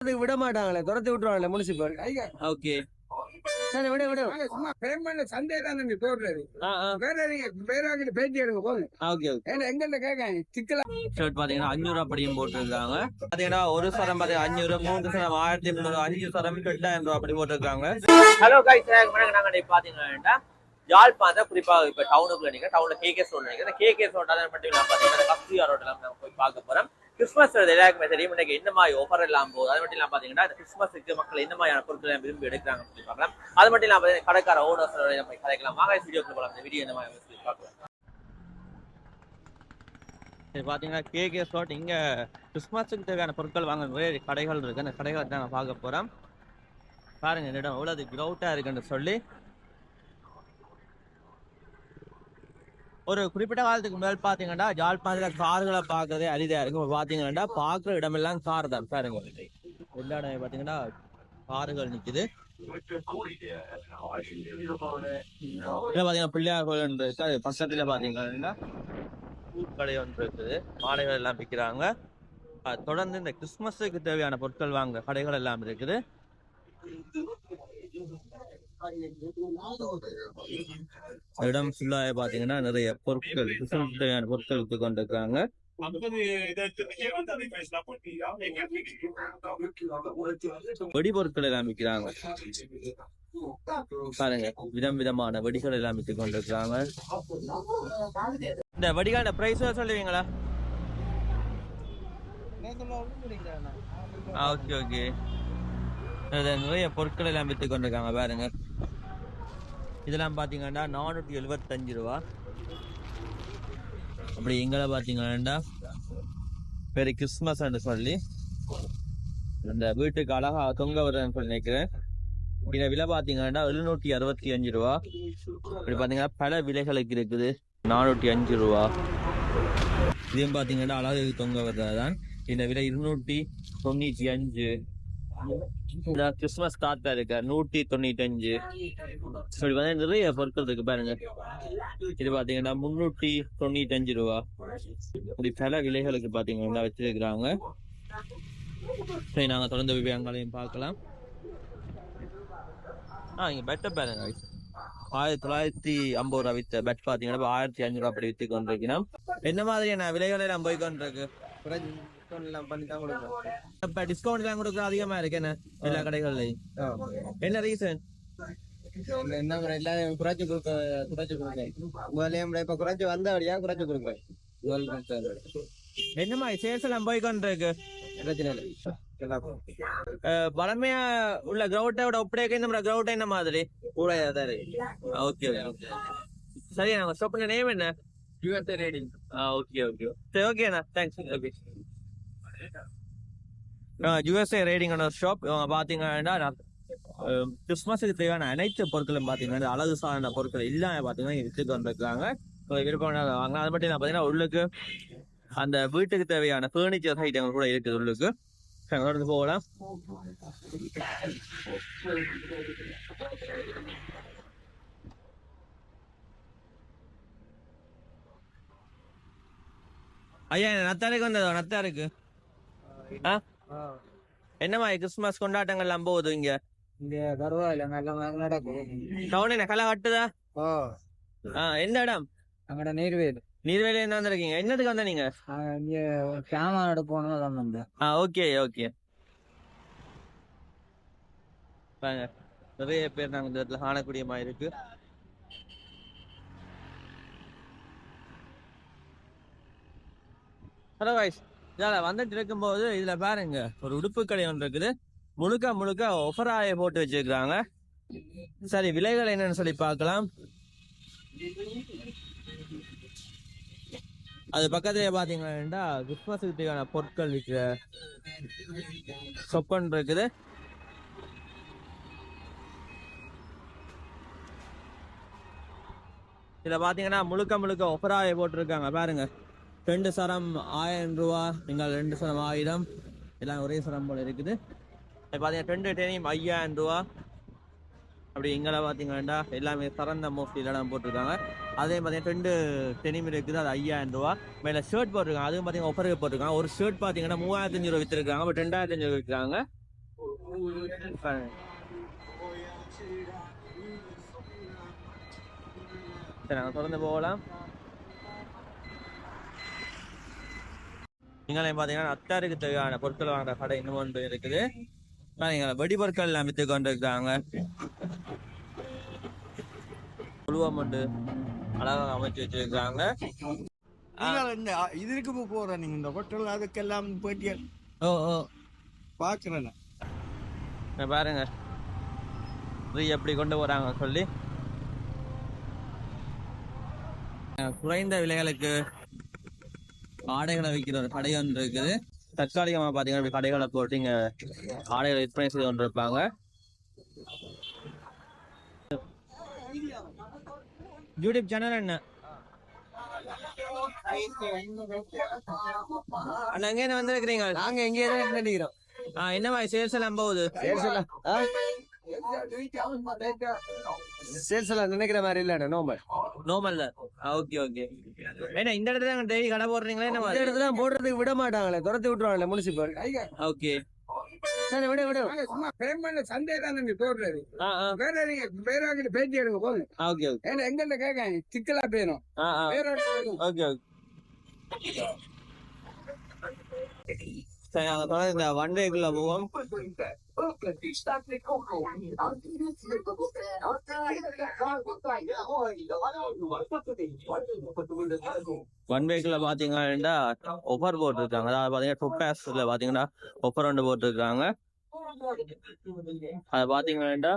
விட மாட்டாங்களே துரத்தி விட்டுருவாங்களே முனிசிபல். ஓகே. சரி விட விட. சும்மா பேமெண்ட் சண்டே தான் நீங்க போடுறது ஆ ஆ. வேற நீங்க வேற வாங்கிட்டு பேட்டி எடுங்க ஓகே ஓகே. ஏன்னா எங்க கேட்காங்க சிக்கலா ஷர்ட் பாத்தீங்கன்னா அஞ்சூறு ரூபா படியும் போட்டிருக்காங்க. பாத்தீங்கன்னா ஒரு சரம் பாத்தீங்கன்னா அஞ்சூறு மூணு சரம் ஆயிரத்தி முந்நூறு அஞ்சு சரம் எட்டாயிரம் ரூபா அப்படி போட்டிருக்காங்க. ஹலோ கைஸ் நாங்க பாத்தீங்கன்னா யாழ்ப்பாணத்தை குறிப்பா இப்ப டவுனுக்குள்ள நீங்க டவுன்ல கேகே ரோட் நினைக்கிறேன் கேகே ரோட் அதை மட்டும் இல்லாம பாத்தீங்கன்னா ரோட்ல நம்ம போய் பார்க்க போறோம். கிறிஸ்மஸ் எல்லாருக்குமே தெரியும். இன்னைக்கு என்ன மாதிரி ஆஃபர் எல்லாம் போகுது? அது மட்டும் இல்லாமல் பாத்தீங்கன்னா கிறிஸ்மஸ்க்கு கிறிஸ்மஸுக்கு மக்கள் என்ன மாதிரியான பொருட்களை விரும்பி எடுக்கிறாங்க சொல்லி பார்க்கலாம். அது மட்டும் இல்லாமல் பாத்தீங்கன்னா கடைக்கார ஓனர்ஸ் போய் கதைக்கலாம். வாங்க வீடியோக்கு போகலாம் இந்த வீடியோ என்ன மாதிரி சொல்லி பார்க்கலாம். இது பார்த்தீங்கன்னா கேகே ஸ்லாட் இங்கே கிறிஸ்மஸுக்கு தேவையான பொருட்கள் வாங்க நிறைய கடைகள் இருக்குது அந்த கடைகளை தான் நான் பார்க்க போகிறேன் பாருங்க இந்த இடம் எவ்வளோ அது க்ரௌட்டாக இருக்குன்னு சொல்லி ஒரு குறிப்பிட்ட காலத்துக்கு முதல் பார்த்தீங்கன்னா ஜாழ்ப்பாணத்தில் கார்களை பார்க்கறதே அரிதாக இருக்கும். இப்போ பார்த்தீங்கன்னா பார்க்குற இடமெல்லாம் கார் தான். பாருங்க எல்லா இடம் பார்த்தீங்கன்னா கார்கள் நிற்குது இதில் பார்த்தீங்கன்னா பிள்ளையார் கோயில் ஒன்று இருக்கு. அது பக்கத்தில் பார்த்தீங்கன்னா ஒன்று இருக்குது. மாலைகள் எல்லாம் விற்கிறாங்க. தொடர்ந்து இந்த கிறிஸ்மஸுக்கு தேவையான பொருட்கள் வாங்க கடைகள் எல்லாம் இருக்குது. இடம் ஃபுல்லாக பார்த்தீங்கன்னா நிறைய பொருட்கள் கிறிஸ்மஸுக்கு தேவையான பொருட்கள் விற்று கொண்டிருக்காங்க வெடி பொருட்கள் எல்லாம் விற்கிறாங்க. பாருங்க விதம் விதமான வெடிகள் எல்லாம் விற்று கொண்டிருக்காங்க இந்த வெடிகளோட பிரைஸ் சொல்லுவீங்களா? ஓகே ஓகே நிறைய பொருட்கள் எல்லாம் விற்று கொண்டிருக்காங்க பாருங்க. இதெல்லாம் பார்த்தீங்கன்னா நானூற்றி எழுபத்தஞ்சு ரூபா. அப்படி எங்களை பார்த்தீங்கன்னா பெரிய கிறிஸ்மஸ் சொல்லி அந்த வீட்டுக்கு அழகா தொங்க வருதுன்னு சொல்லி நினைக்கிறேன். இந்த விலை பார்த்தீங்கன்னா எழுநூற்றி அறுபத்தி அஞ்சு ரூபா. இப்படி பார்த்தீங்கன்னா பல விலைகளுக்கு இருக்குது. நானூற்றி அஞ்சு ரூபா. இதையும் பார்த்தீங்கன்னா அழகு தொங்க வருதான் தான் இந்த விலை இருநூற்றி தொண்ணூற்றி அஞ்சு. இந்த கிறிஸ்மஸ் தாத்தா இருக்கு நூற்றி தொண்ணூற்றி அஞ்சு இப்படி வந்து நிறைய பொருட்கள் இருக்கு பாருங்க. இது பாத்தீங்கன்னா முன்னூற்றி தொண்ணூத்தி அஞ்சு ரூபா. இப்படி பல விலைகளுக்கு பாத்தீங்கன்னா வச்சிருக்கிறாங்க. சரி நாங்க தொடர்ந்து போய் பார்க்கலாம். ஆ இங்க பெட்டை பாருங்க ஆயிரத்தி தொள்ளாயிரத்தி ஐம்பது ரூபா வித்த பெட் பாத்தீங்கன்னா ஆயிரத்தி அஞ்சு ரூபா அப்படி வித்து கொண்டிருக்கணும் என்ன மாதிரியான விலைகளை நான் போய் கொண்டிருக்கு? இப்ப டிஸ்கவுண்ட் எல்லாம் கொடுக்குற அதிகமா இருக்கு என்ன எல்லா கடைகள்லயும் என்ன ரீசன் என்ன எல்லாரும் குறைச்சு கொடுக்க குறைச்சு கொடுக்க முதல்ல இப்ப குறைச்சு வந்தபடியா குறைச்சு கொடுக்க என்ன மாதிரி சேல்ஸ் எல்லாம் போய் கொண்டிருக்கு வளமையா உள்ள கிரவுண்டோட ஒப்படைக்க இந்த கிரவுண்ட் என்ன மாதிரி கூட தான் இருக்கு ஓகே சரி நாங்க ஸ்டாப் பண்ண நேம் என்ன யூஎஸ்ஏ ரேடிங் ஓகே ஓகே சரி ஓகேண்ணா தேங்க்ஸ் ஓகே யூஎஸ்ஏ ரேடிங்கான ஷாப் இவங்க பார்த்தீங்கன்னா கிறிஸ்மஸுக்கு தேவையான அனைத்து பொருட்களும் பார்த்தீங்கன்னா அழகு சாதன பொருட்கள் எல்லாமே பார்த்தீங்கன்னா எடுத்துட்டு வந்திருக்காங்க. விருப்பம் வாங்க அது மட்டும் நான் பார்த்தீங்கன்னா உள்ளுக்கு அந்த வீட்டுக்கு தேவையான ஃபர்னிச்சர் ஐட்டங்கள் கூட இருக்குது உள்ளுக்கு. தொடர்ந்து போகலாம். ஐயா நத்தாருக்கு வந்ததோ? நத்தாருக்கு. ஆ? என்னம்மா கிறிஸ்மஸ் கொண்டாட்டங்கள்லாம் போகுது இங்க? இங்க பரவாயில்ல நல்ல நடக்கும். டவுன் என்ன களை கட்டுதா? ஓ ஆ எந்த இடம்? அங்கட நீர்வேல். நீர்வேலி என்ன வந்திருக்கீங்க. என்னதுக்கு வந்த நீங்க? இங்க சாமான் எடுக்கணும் அதான் வந்தேன். ஆ ஓகே ஓகே. பாருங்க நிறைய பேர் நாங்க இந்த இடத்துல காணக்கூடிய மாதிரி இருக்கு. ஹலோ வாய்ஸ் இதில் வந்துட்டு இருக்கும்போது இதுல பாருங்க ஒரு உடுப்பு கடை ஒன்று இருக்குது. முழுக்க முழுக்க ஒஃபராய போட்டு வச்சிருக்காங்க சரி விலைகள் என்னன்னு சொல்லி பார்க்கலாம். அது பக்கத்துலயே பாத்தீங்கன்னா கிறிஸ்மஸுக்கு தேவையான பொருட்கள் விற்கிற சொப்பன் இருக்குது. இதுல பாத்தீங்கன்னா முழுக்க முழுக்க ஒஃபராய போட்டிருக்காங்க பாருங்க. ரெண்டு சரம் ஆயிரம் ரூபா நீங்கள் ரெண்டு சரம் ஆயிரம். எல்லாம் ஒரே சரம் போல இருக்குது. பார்த்தீங்கன்னா பாத்தீங்கன்னா ரெண்டு டெனியும் ஐயாயிரம் ரூபா. அப்படி இங்கெல்லாம் பார்த்தீங்கன்னா எல்லாமே சரந்த மோஸ்ட்லி இடம் போட்டிருக்காங்க. அதே பார்த்தீங்கன்னா ரெண்டு டெனிம் இருக்குது அது ஐயாயிரம் ரூபா. மேலே ஷர்ட் போட்டிருக்காங்க அதுவும் பார்த்தீங்கன்னா ஒஃபருக்கு போட்டிருக்காங்க. ஒரு ஷர்ட் பார்த்தீங்கன்னா மூவாயிரத்தி அஞ்சு ரூபா விற்றுருக்காங்க பட் ரெண்டாயிரத்தி அஞ்சு ரூபா விற்கிறாங்க சரி நாங்கள் தொடர்ந்து போகலாம். நீங்களே பார்த்தீங்கன்னா அத்தாருக்கு தேவையான பொருட்கள் வாங்குற கடை இன்னும் ஒன்று இருக்குது. நீங்கள் வெடி பொருட்கள் எல்லாம் வித்து கொண்டு இருக்காங்க குழுவம் உண்டு அழகாக அமைச்சு வச்சிருக்காங்க இந்த இதற்கு போற நீங்க இந்த ஹோட்டல் அதுக்கெல்லாம் போயிட்டு ஓ ஓ. பாக்குறேன் இங்க பாருங்க. இது எப்படி கொண்டு போறாங்க சொல்லி. குறைந்த விலைகளுக்கு ஆடைகளை விற்கிற ஒரு கடை ஒன்று இருக்குது. தற்காலிகமாக பார்த்தீங்கன்னா கடைகளை போட்டு இங்கே ஆடைகளை விற்பனை செய்து கொண்டு இருப்பாங்க யூடியூப் சேனல் என்ன? அண்ணா எங்கே வந்திருக்கிறீங்க நாங்க எங்கே தான் நினைக்கிறோம் என்ன மாதிரி சேல்ஸ் எல்லாம் போகுது? சேல்ஸ் எல்லாம் சேல்ஸ் எல்லாம் நினைக்கிற மாதிரி இல்ல நோம்பல் நார்மல் தான். ஓகே ஓகே ஏன்னா இந்த இடத்துல தான் டெய்லி கடை போடுறீங்களா என்ன இடத்துல போடுறதுக்கு விட மாட்டாங்களே துரத்தி விட்டுருவாங்களே முனிசிபல் ஓகே சரி விட விட. சும்மா பேமெண்ட் சண்டே தான் நீங்க போடுறது. ஆ ஆ. வேற நீங்க வேற பேட்டி எடுங்க போதும் ஓகே ஓகே ஏன்னா எங்கிட்ட கேட்காங்க சிக்கலா வேற ஆகிட்டு ஓகே ஓகே சரி நாங்கள் தொடர்ந்து இந்த ஒன் டேக்குள்ள போவோம். ஒன் வேக்குள்ள பார்த்தீங்கன்னா ஒஃபர் போட்டிருக்காங்க அதாவது பார்த்தீங்கன்னா டொப்பேஸ்ல பாத்தீங்கன்னா ஒஃபர் ஒன்று போட்டிருக்காங்க அது பாத்தீங்கன்னா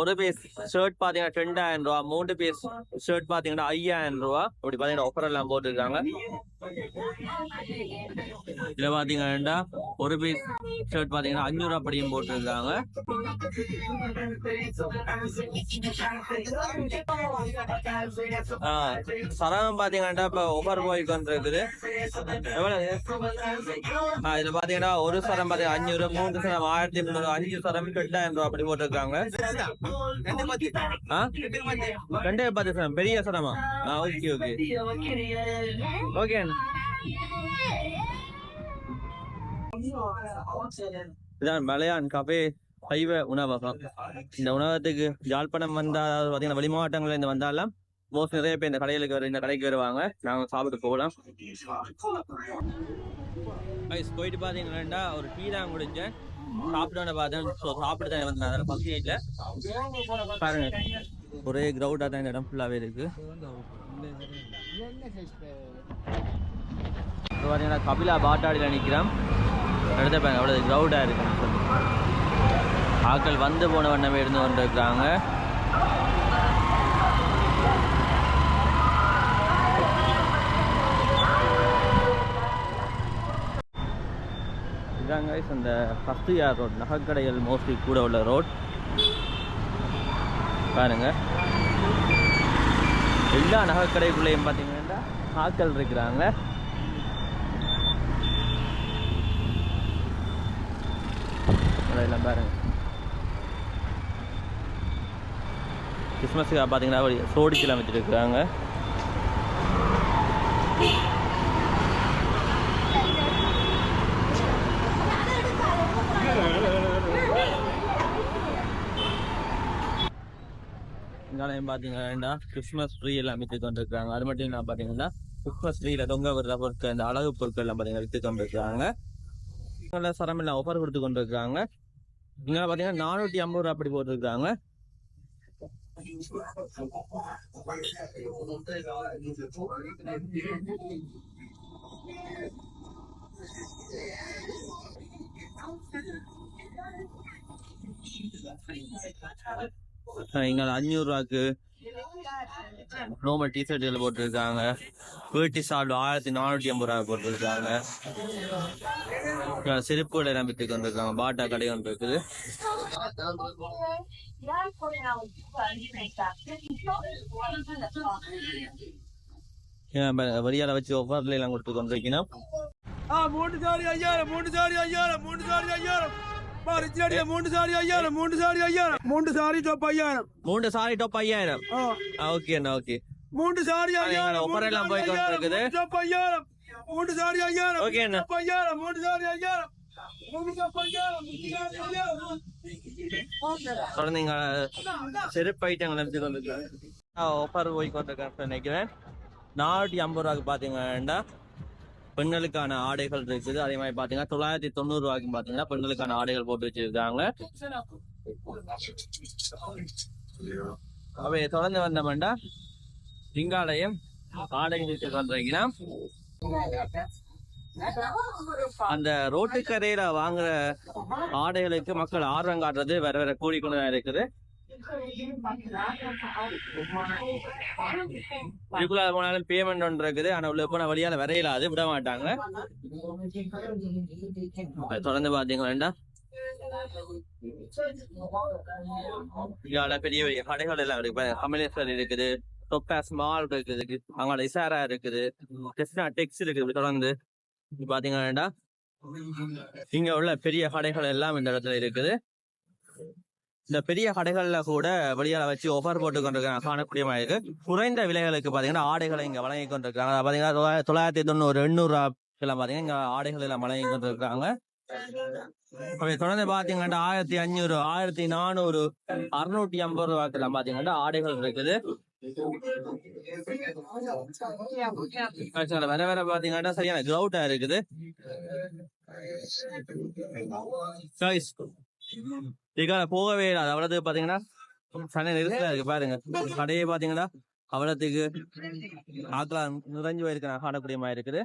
ஒரு பீஸ் ஷர்ட் பாத்தீங்கன்னா ரெண்டாயிரம் ரூபா மூன்று பீஸ் ஷர்ட் பாத்தீங்கன்னா ஐயாயிரம் ரூபா. அப்படி பாத்தீங்கன்னா ஆஃபர் எல்லாம் போட்டுருக்காங்க. இதுல பாத்தீங்கன்னா ஒரு பீஸ் ஷர்ட் பாத்தீங்கன்னா அஞ்சூறு படியும் போட்டிருக்காங்க. ஆ, பாத்தீங்கன்னா இப்ப இப்போ போய்க்கு வந்துருக்குது எவ்வளவு? இதுல பார்த்தீங்கன்னா ஒரு சரம் பாத்தீங்கன்னா அஞ்சூறு மூணு சரம் ஆயிரத்தி முந்நூறு அஞ்சு சரம் எட்டாயிரம் ரூபா அப்படி போட்டிருக்காங்க. ஆ? ரெண்டே பத்து சரம் பெரிய சரமா? ஆ ஓகே ஓகே ஓகே இதான் மலையான் கபே சைவ உணவகம். இந்த உணவகத்துக்கு யாழ்ப்பாணம் வந்தா அதாவது பார்த்தீங்கன்னா வெளி மாவட்டங்கள்ல இருந்து வந்தாலும் மோஸ்ட் நிறைய பேர் இந்த கடைகளுக்கு வர இந்த கடைக்கு வருவாங்க. நாங்கள் சாப்பிட்டு போகலாம். ஐஸ் போயிட்டு பார்த்தீங்கன்னா ஒரு டீ தான் குடிச்சேன். சாப்பிடணும் பார்த்தேன். ஸோ சாப்பிட்டு தான் வந்தேன். அதில் பசி இல்லை பாருங்க. ஒரே கிரௌண்டாக தான் இந்த இடம் ஃபுல்லாகவே இருக்கு. பார்த்தீங்கன்னா கபிலா பாட்டாடியில் நிற்கிறேன் அடுத்த பாருங்க அவ்வளோ க்ரௌடாக இருக்குன்னு சொல்லி ஆட்கள் வந்து போன வண்ணமே இருந்து கொண்டு இருக்கிறாங்க இதாங்க guys அந்த ஃபஸ்ட்டு யார் ரோட். நகைக்கடைகள் மோஸ்ட்லி கூட உள்ள ரோட் பாருங்க. எல்லா நகைக்கடைக்குள்ளேயும் பார்த்தீங்கன்னா ஆக்கள் இருக்கிறாங்க. அதெல்லாம் பாருங்க. கிறிஸ்மஸுக்கு பார்த்தீங்கன்னா சோடிச்செல்லாம் வச்சுருக்குறாங்க இங்காலையும் பார்த்தீங்கன்னா கிறிஸ்மஸ் ட்ரீ எல்லாம் விற்று கொண்டிருக்காங்க அது மட்டும் இல்லாமல் பார்த்தீங்கன்னா கிறிஸ்மஸ் ட்ரீல தொங்க விடுற பொருட்கள் இந்த அழகு பொருட்கள் எல்லாம் பார்த்தீங்கன்னா விற்று கொண்டிருக்காங்க இங்கே எல்லாம் ஆஃபர் கொடுத்து கொண்டிருக்காங்க இங்கே பார்த்தீங்கன்னா நானூற்றி ஐம்பது ரூபா அப்படி போட்டிருக்காங்க. இங்கே அஞ்சூறு ரூபாக்கு நார்மல் டிஷர்ட்டுகள் போட்டிருக்காங்க. வேட்டி சால்ட் ஆயிரத்தி நானூற்றி ஐம்பது ரூபா போட்டிருக்காங்க. செருப்பு கடை எல்லாம் கொண்டிருக்காங்க பாட்டா கடை ஒன்று இருக்குது வரியால வச்சு ஒவ்வொருல எல்லாம் கொடுத்து கொண்டிருக்கணும் மூன்று சாரி ஐயாயிரம் மூன்று சாரி ஐயாயிரம் மூன்று சாரி ஐயாயிரம். ரிச்சடியா மூணு சாரி ஐயாயிரம் மூணு சாரி ஐயாயிரம். மூணு சாரி டொப் ஐயாயிரம். மூணு சாரி டாப் ஐயாயிரம். ஓகே அண்ணா ஓகே மூணு சாரி ஐயாயிரம் offer எல்லாம் போய் கொண்டு இருக்குது. டொப் ஐயாயிரம். மூணு சாரி ஐயாயிரம் ஓகே அண்ணா. ஐயாயிரம் மூணு சாரி ஐயாயிரம். தொடர்ந்து இங்க செருப்பு ஐட்டங்கள் எடுத்து கொண்டிருக்கேன் ஆஃபர் போய் கொண்டிருக்கேன் நினைக்கிறேன். நானூற்றி ஐம்பது ரூபாய்க்கு பார்த்தீங்கன்னா பெண்களுக்கான ஆடைகள் இருக்குது. அதே மாதிரி பார்த்தீங்கன்னா தொள்ளாயிரத்தி தொண்ணூறு ரூபாய்க்கு பார்த்தீங்கன்னா பெண்களுக்கான ஆடைகள் போட்டு வச்சிருக்காங்க. அவை தொடர்ந்து வந்தோம்னா சிங்காலயம் ஆடைகள் வந்தீங்கன்னா அந்த ரோட்டுக்கரையில வாங்குற ஆடைகளுக்கு மக்கள் ஆர்வம் காட்டுறது வேற வேற கூடிக்கொண்டுதான் இருக்குது. இதுக்குள்ள போனாலும் பேமெண்ட் ஒன்று இருக்குது. ஆனா உள்ள போன வழியால வரையலாது விட மாட்டாங்க. தொடர்ந்து பாத்தீங்கன்னா பெரிய பெரிய கடைகள் எல்லாம் இருக்கு. கமலேஸ்வர் இருக்குது டொப்பாஸ் மால் இருக்குது அவங்களோட இசாரா இருக்குது கிருஷ்ணா டெக்ஸ் இருக்குது இப்படி தொடர்ந்து. பாத்தீங்கன்னா இங்க உள்ள பெரிய கடைகள் எல்லாம் இந்த இடத்துல இருக்குது. இந்த பெரிய கடைகள்ல கூட வெளியால வச்சு ஆஃபர் போட்டு கொண்டிருக்காங்க காணக்கூடிய மாதிரி இருக்கு. குறைந்த விலைகளுக்கு பாத்தீங்கன்னா ஆடைகளை இங்க வழங்கி கொண்டிருக்காங்க பாத்தீங்கன்னா தொள்ளாயிரத்தி- தொண்ணூறு எண்ணூறு எல்லாம் பாத்தீங்கன்னா இங்க ஆடைகள் எல்லாம் வழங்கி கொண்டிருக்காங்க அப்படி தொடர்ந்து பாத்தீங்கன்னா ஆயிரத்தி அஞ்சூறு ஆயிரத்தி நானூறு அறுநூத்தி ஐம்பது ரூபாய்க்கு எல்லாம் பாத்தீங்கன்னா ஆடைகள் இருக்குது. வேற வேற பாத்தீங்கன்னா சரியான கிரௌட்டா இருக்குது. இதுக்காக போகவே இல்லை அது அவ்வளோத்துக்கு பாத்தீங்கன்னா சன நெரிசலா இருக்கு. பாருங்க. கடையே பாத்தீங்கன்னா அவ்வளோத்துக்கு ஆக்கலாம் நிறைஞ்சு போயிருக்க காணக்கூடிய மாதிரி இருக்குது.